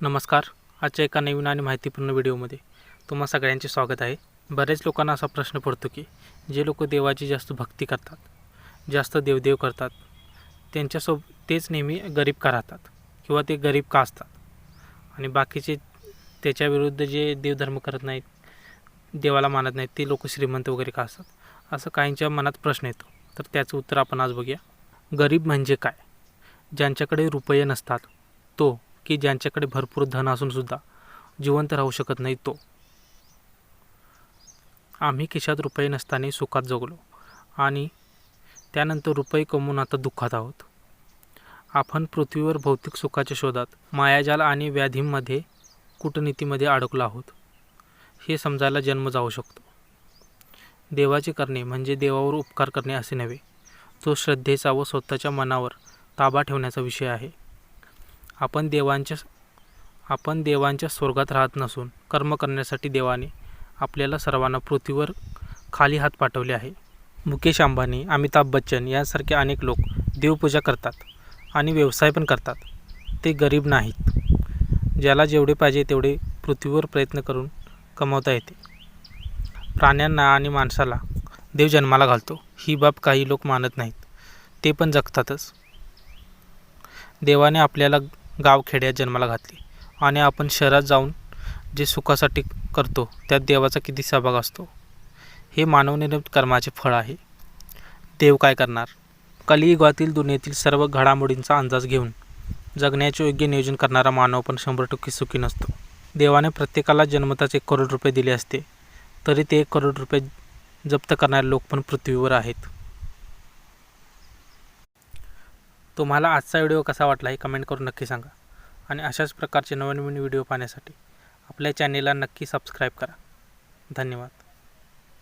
नमस्कार. आजच्या एका नवीन आणि माहितीपूर्ण व्हिडिओमध्ये तुम्हा सगळ्यांचे स्वागत आहे. बऱ्याच लोकांना असा प्रश्न पडतो की जे लोक देवाची जास्त भक्ती करतात जास्त देवदेव करतात त्यांच्यासोब तेच नेहमी गरीब का राहतात किंवा ते गरीब का असतात? आणि बाकीचे त्याच्याविरुद्ध जे देवधर्म करत नाहीत देवाला मानत नाहीत ते लोक श्रीमंत वगैरे का असतात? असं काहींच्या मनात प्रश्न येतो. तर त्याचं उत्तर आपण आज बघूया. गरीब म्हणजे काय? ज्यांच्याकडे रुपये नसतात तो की ज्यांच्याकडे भरपूर धन असूनसुद्धा जिवंत राहू शकत नाही तो. आम्ही खिशात रुपये नसताना सुखात जगलो आणि त्यानंतर रुपये कमवून आता दुःखात आहोत. आपण पृथ्वीवर भौतिक सुखाच्या शोधात मायाजाल आणि व्याधींमध्ये कूटनीतीमध्ये अडकलो आहोत. हे समजायला जन्म जाऊ शकतो. देवाचे करणे म्हणजे देवावर उपकार करणे असे नव्हे. तो श्रद्धेचा व स्वतःच्या मनावर ताबा ठेवण्याचा विषय आहे. आपण देवांच्या आपण देवांच्या स्वर्गात राहत नसून कर्म करण्यासाठी देवाने आपल्याला सर्वांना पृथ्वीवर खाली हात पाठवले आहे. मुकेश अंबानी अमिताभ बच्चन यांसारखे अनेक लोक देवपूजा करतात आणि व्यवसाय पण करतात. ते गरीब नाहीत. ज्याला जेवढे पाहिजे तेवढे पृथ्वीवर प्रयत्न करून कमवता येते. प्राण्यांना आणि माणसाला देव जन्माला घालतो. ही बाब काही लोक मानत नाहीत. ते पण जगतातच. देवाने आपल्याला गावखेड्यात जन्माला घातले. आणि आपण शहरात जाऊन जे सुखासाठी करतो त्यात देवाचा किती सहभाग असतो? हे मानवनिर्मित कर्माचे फळ आहे. देव काय करणार? कलियुगातील दुनियेतील सर्व घडामोडींचा अंदाज घेऊन जगण्याचे योग्य नियोजन करणारा मानव पण शंभर टक्के सुखी नसतो. देवाने प्रत्येकाला जन्मताच एक करोड रुपये दिले असते तरी ते एक करोड रुपये जप्त करणारे लोक पण पृथ्वीवर आहेत. तुम्हाला आजचा व्हिडिओ कसा वाटला हे कमेंट करून नक्की सांगा. आणि अशाच प्रकारचे नवनवीन व्हिडिओ पाहण्यासाठी आपल्या चॅनेलला नक्की सबस्क्राईब करा. धन्यवाद.